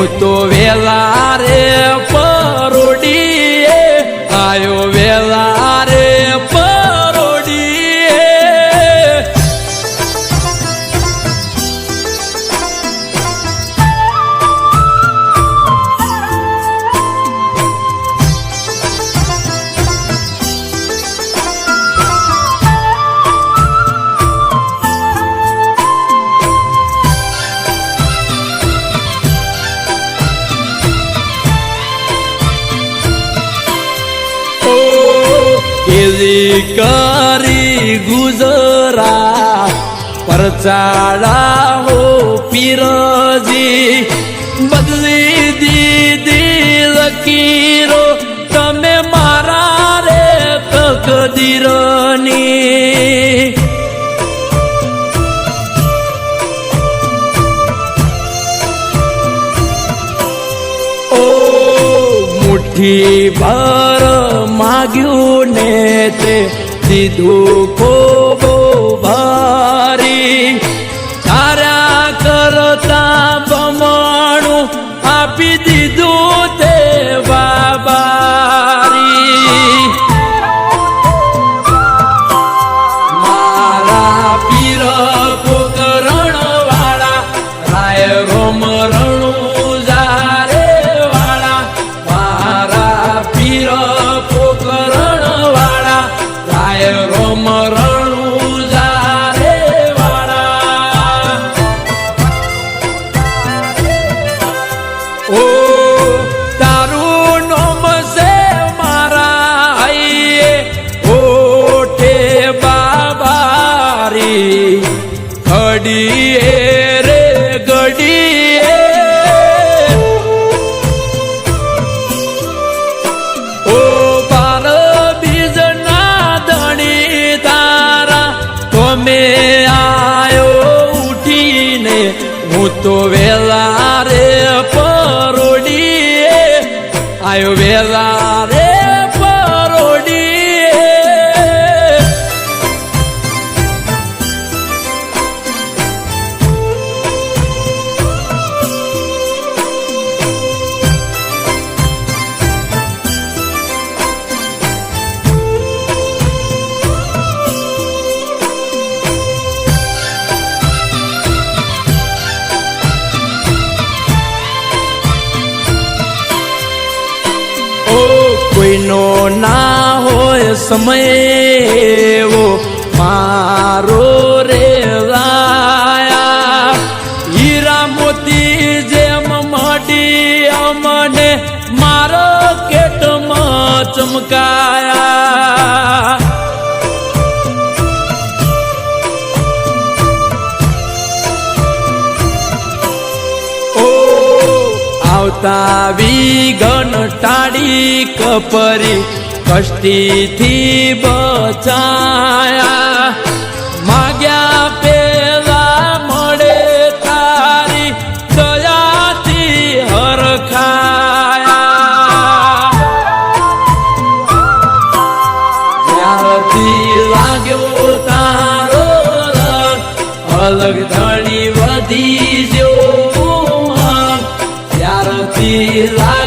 હું પરચાળા હો પીરજી, બદલી દીધી લકીરો, તમે મારા રે તકદીરની. ઓ ભર માગ્યું ને તે દીધું ખોબો ભારી. ઘડીએ રે ઘડીએ ઓ પાર બીજ ના ધણી તારા, તમે આયો ઉઠીને, હું તો વેલા રે પરોડીએ. આયો વેલા સમય એવો મારો રે લાયા હીરા મોતી જેમ મડી અમને મારો કેટમાં ચમકાયા. આવતા વિઘન ટાળી કપરી કષ્ટીથી બચાયા. માગ્યા પેલા મળે તારી દયાથી હરખાયા. ત્યારથી લાગ્યો તારો અલગ ધણી વધી જો ત્યારથી લાગ્યો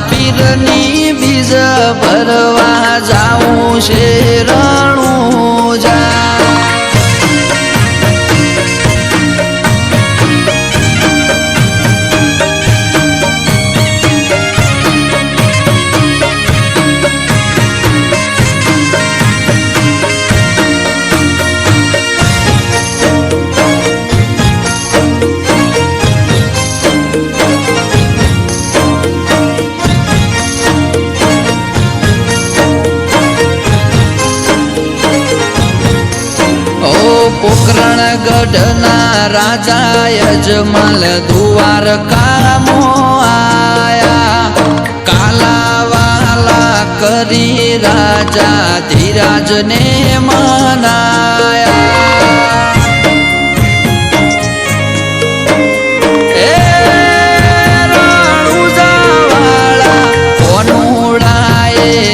પીરની બીજ ભરવા જાઉં છે રાજા યજમલ દ્વારકા મો આયા. કાલા વાલા કરી રાજા ધીરાજને મનાયા.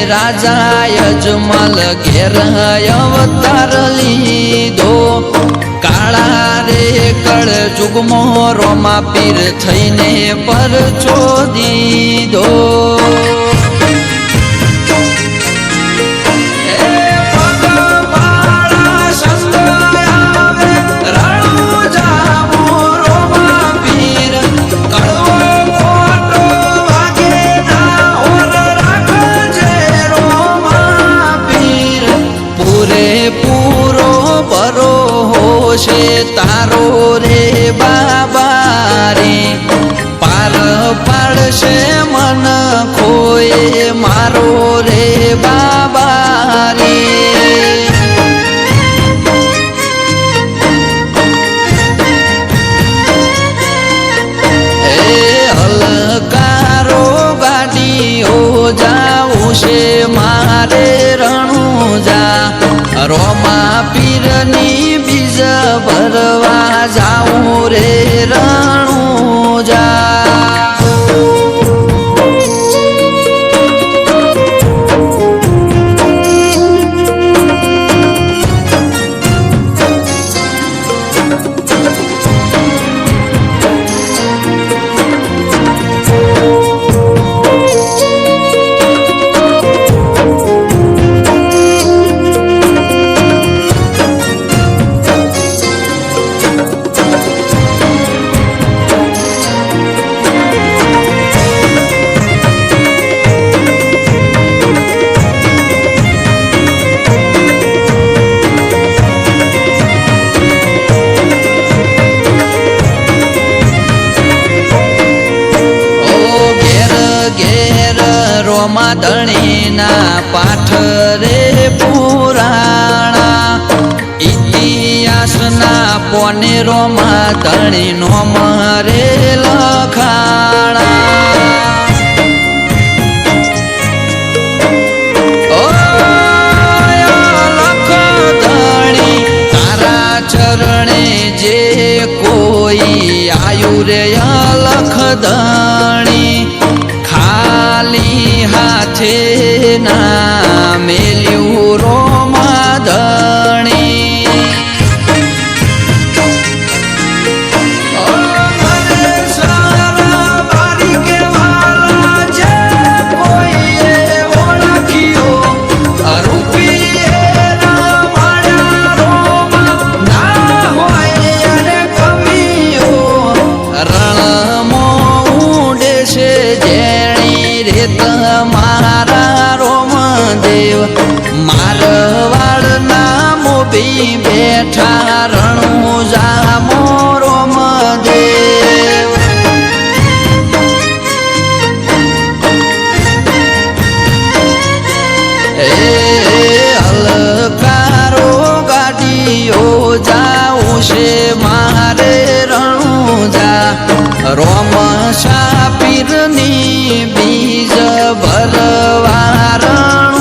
રાજા યજમલ ઘેર અવતાર લીધો. કાળા રે કળ જુગમો રોમા પીર થઈને પર છોદી દો. છે તારો રે બાબા રે પાર પાડશે મન કોનેરો માતણી નો મારે લખાણા ચરણે જે કોઈ આયુ રે લખદણી ખાલી હાથે રોમ પીરની બીજ ભરવારણ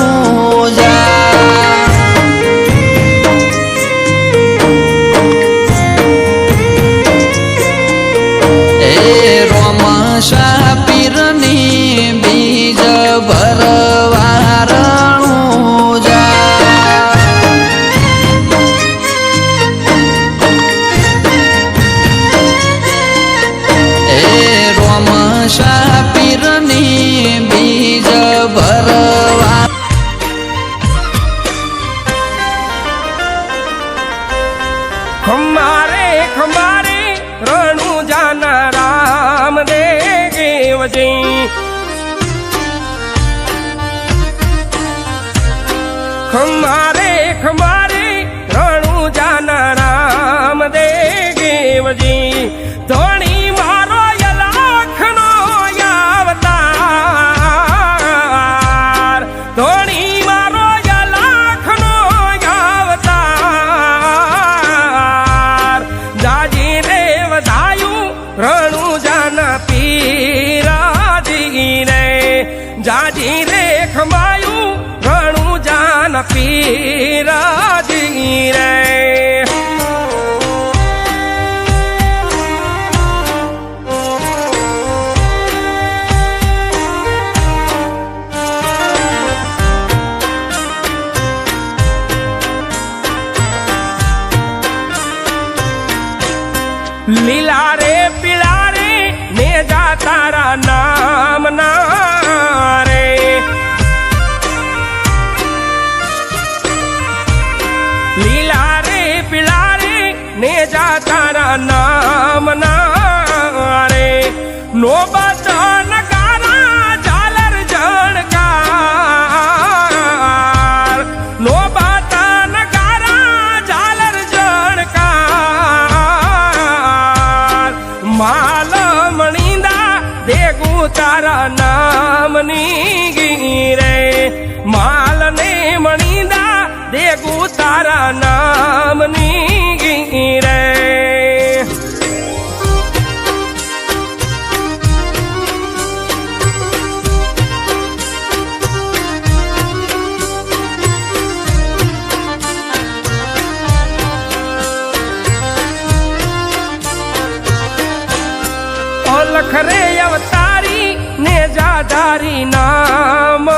લખરે અવતારી ને જાધારી નામ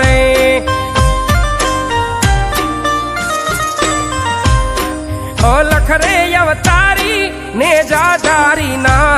રે. લખરે અવતારી ને જાધારી નામ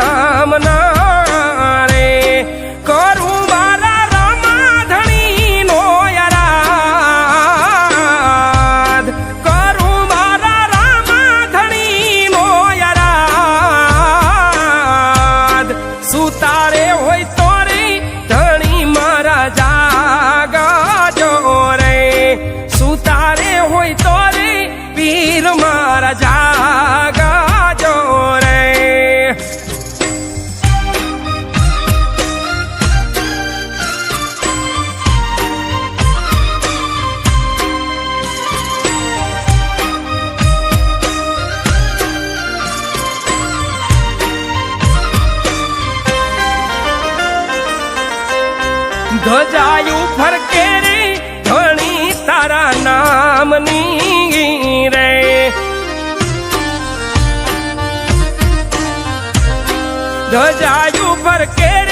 ધજાયું પર કે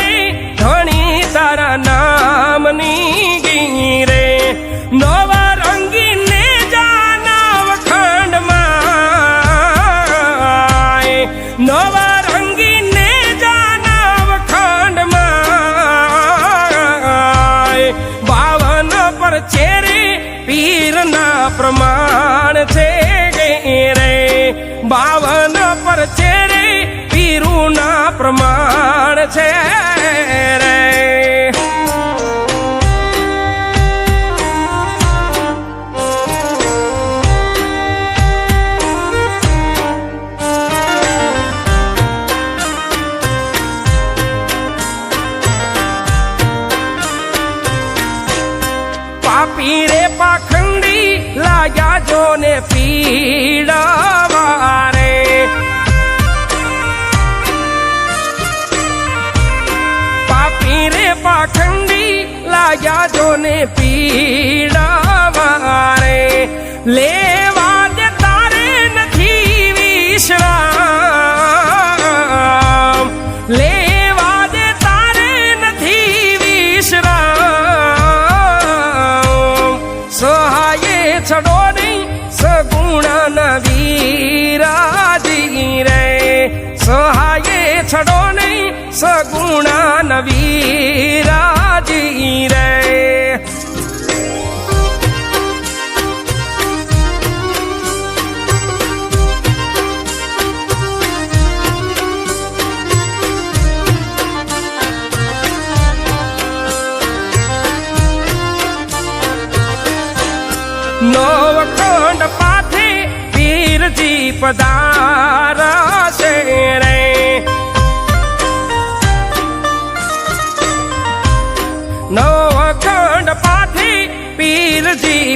промах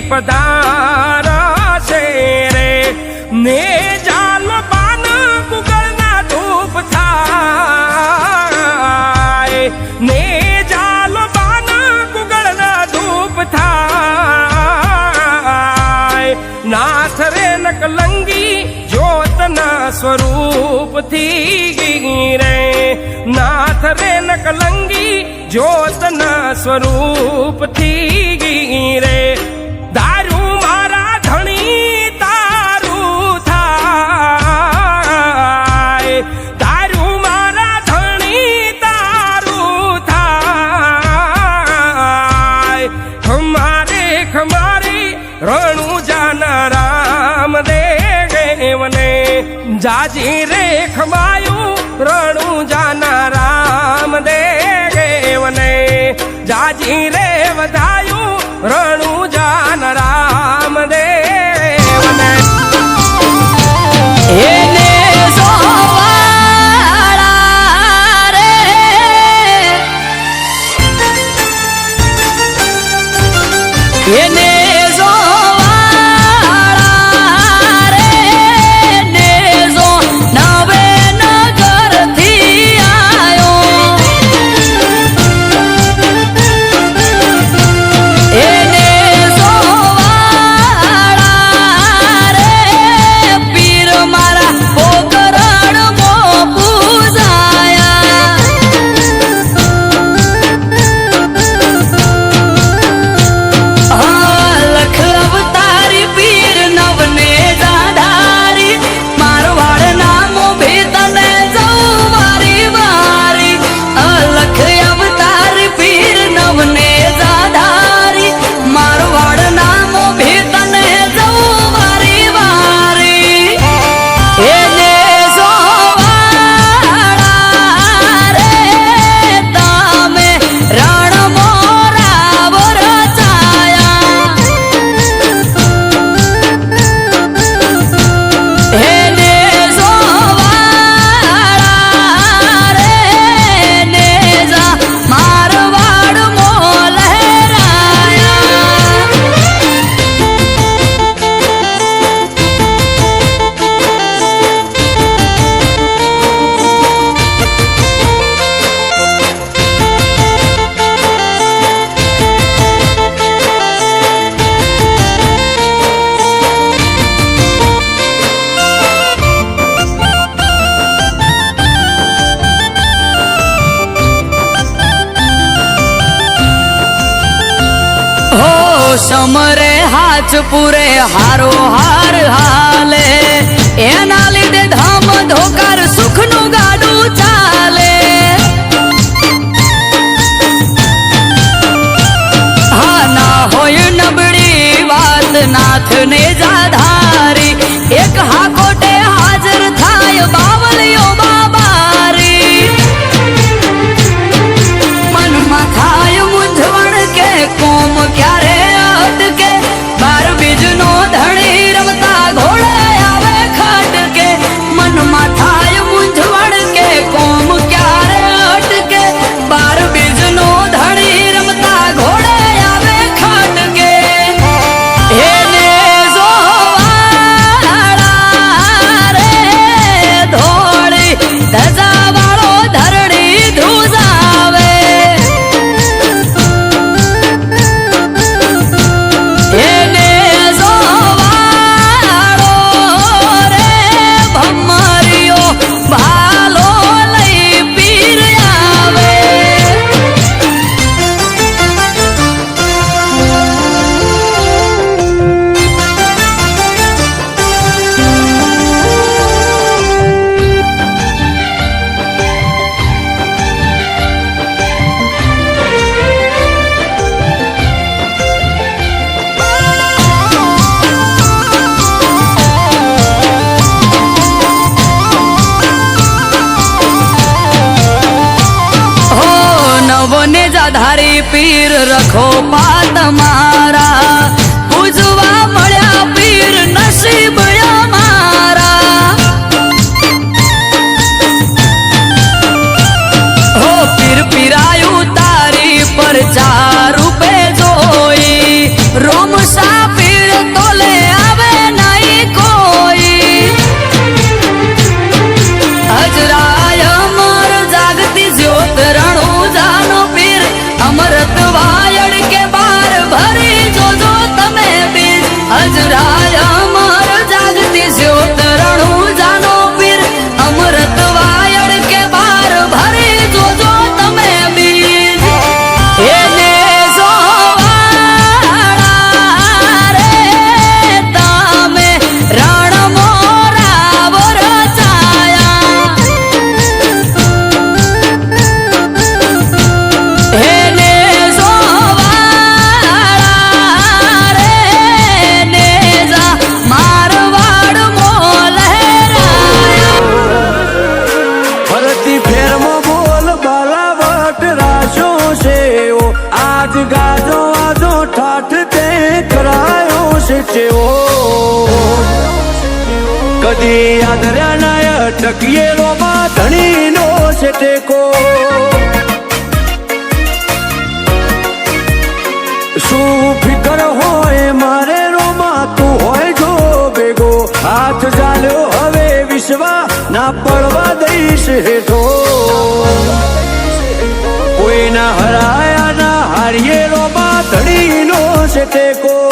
પધારશે રે. ને જાલ પાન કુકરના ધૂપ થાય. ને જાલ પાન કુકરના ધૂપ થાય. નાથ રે નકલંગી જ્યોતના સ્વરૂપથી રે. નાથ રે નકલંગી જ્યોતના સ્વરૂપથી રે. સમરે હાચ પૂરે, હારો હાર હાલે. એના લીધે ધામ ધોકાર સુખનું ગાડું ચાલે. હા, ના હોય નબળી વાત નાથ ને જાધારી એક હાકોટે જાધારી પીર રખો પાત મારા પૂજવા મળ્યા પીર નસીબ છે ટેકો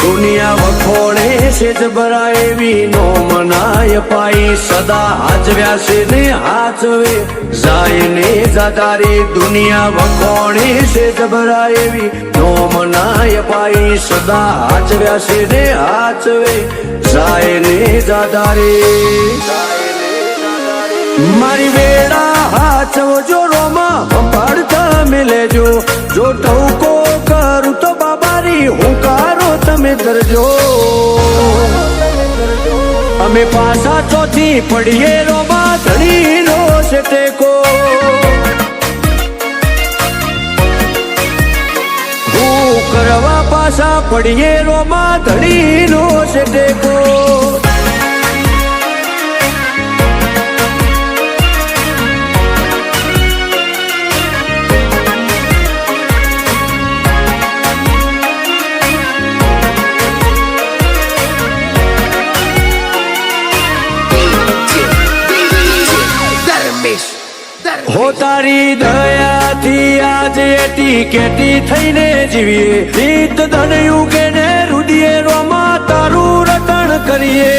દુનિયા વખોળે છે જબરા એવી નો મનાય પાઈ સદા હાજવ્યા છે ને હાચવે. જાય ને જાદારી દુનિયા વખોળે છે જબરા એવી નો મનાય પાઈ સદા હાચવ્યા છે ને હાચવે. જાય ને જાદારી. મારી વેડા હાચવો જો રોમાં સંભાળતા લેજો જો ટહુકો કરું તો બાબારી હુંકારો તમે ધરજો અમે પાછા ચોથી પડીએ રોમાં ધણીનો છે ટેકો હું કરવા પાછા પડીએ રોમાં ધણીનો છે ટેકો તારી દયાથી આજે એટી કેટી થઈને જીવીએ. રીત ધન યુગે ને રુદિએ રોમા તારું રટણ કરીએ.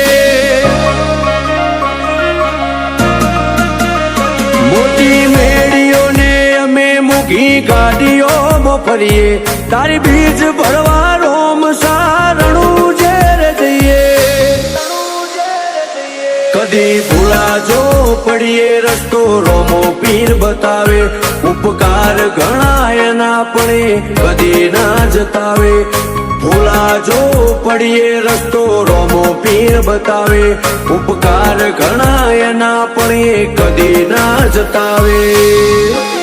મોટી મેળીઓને અમે મૂકી ગાડીઓમાં ફરીએ તારી બીજ ભરવા રોમ સારણું ઝેર જઈએ. કદી ભૂલા જો પડીએ, રસ્તો રોમો, પીર બતાવે, ઉપકાર ઘણા એના પડે, કદી ના જતાવે. ભૂલા જો પડીએ, રસ્તો રોમો, પીર બતાવે, ઉપકાર ઘણા એના પડે, કદી ના જતાવે.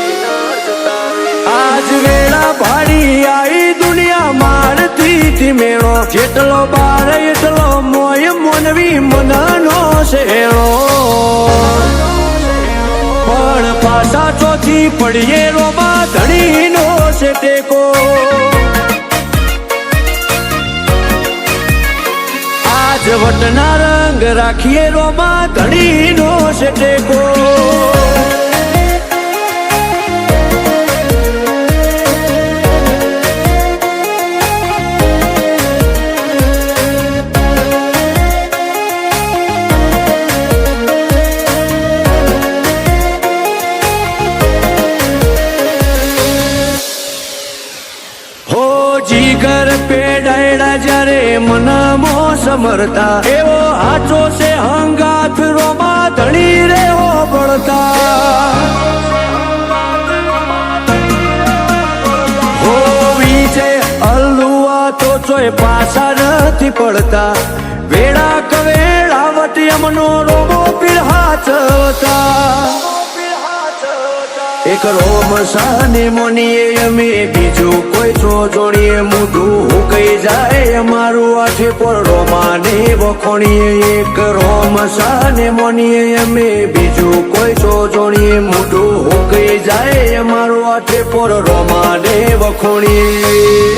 આજ વેળા ભાડી આઈ દુનિયા મારથી મેળો. જેટલો બાર, એટલો મોય મોનવી મનનો શેળો. પણ પાછા ચોથી પડીએ રોમા ધણીનો છે ટેકો આજ વટના રંગ રાખીએ રોમા ધણીનો છે ટેકો જ્યારે મનમો સમરતા એવો હાચો છે હંગા રોમા ધણી રે બળતા હો વિજય અલ્લુઆ તો ચોય પાછા નથી પડતા. વેળા કવેળાવટ અમનો રોગો પીડા હાચવતા. એક રોમ સાને મોનીએ અમે બીજું કોઈ છો જોડીએ મોઢું. હુકાઈ જાય અમારું આઠે પર રોમાને વખોણીએ. એક રોમ સાને મોનીએ અમે બીજું કોઈ છો જોડીએ મોઢું. હુકાઈ જાય અમારું આઠે પર રોમાને વખોણીએ.